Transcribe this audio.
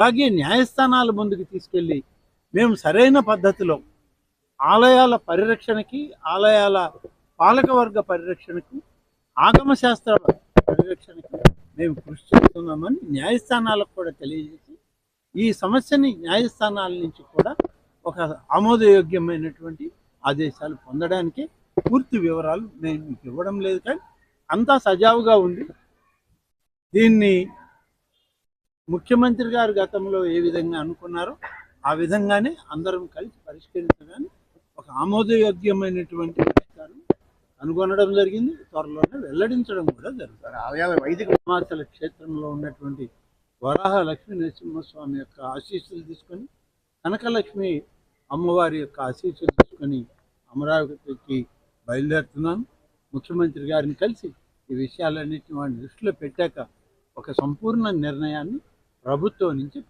అలాగే న్యాయస్థానాల ముందుకు తీసుకెళ్ళి మేము సరైన పద్ధతిలో ఆలయాల పరిరక్షణకి ఆలయాల పాలకవర్గ పరిరక్షణకు ఆగమ శాస్త్ర పరిరక్షణకి మేము కృషి చేస్తున్నామని న్యాయస్థానాలకు కూడా తెలియజేసి ఈ సమస్యని న్యాయస్థానాల నుంచి కూడా ఒక ఆమోదయోగ్యమైనటువంటి ఆదేశాలు పొందడానికి పూర్తి వివరాలు నేను మీకు ఇవ్వడం లేదు కానీ అంతా సజావుగా ఉంది. దీన్ని ముఖ్యమంత్రి గారు గతంలో ఏ విధంగా అనుకున్నారో ఆ విధంగానే అందరం కలిసి పరిష్కరించడానికి ఒక ఆమోదయోగ్యమైనటువంటి పరిష్కారం కనుగొనడం జరిగింది. త్వరలోనే వెల్లడించడం కూడా జరుగుతుంది. ఆలయాల వైదిక హిమాచల క్షేత్రంలో ఉన్నటువంటి వరాహ లక్ష్మీ నరసింహస్వామి యొక్క ఆశీస్సులు తీసుకొని కనకలక్ష్మి అమ్మవారి యొక్క ఆశీస్సులు తీసుకొని అమరావతికి బయలుదేరుతున్నాను ముఖ్యమంత్రి గారిని కలిసి ఈ విషయాలన్నింటినీ వాడిని దృష్టిలో పెట్టాక ఒక సంపూర్ణ నిర్ణయాన్ని ప్రభుత్వం నుంచి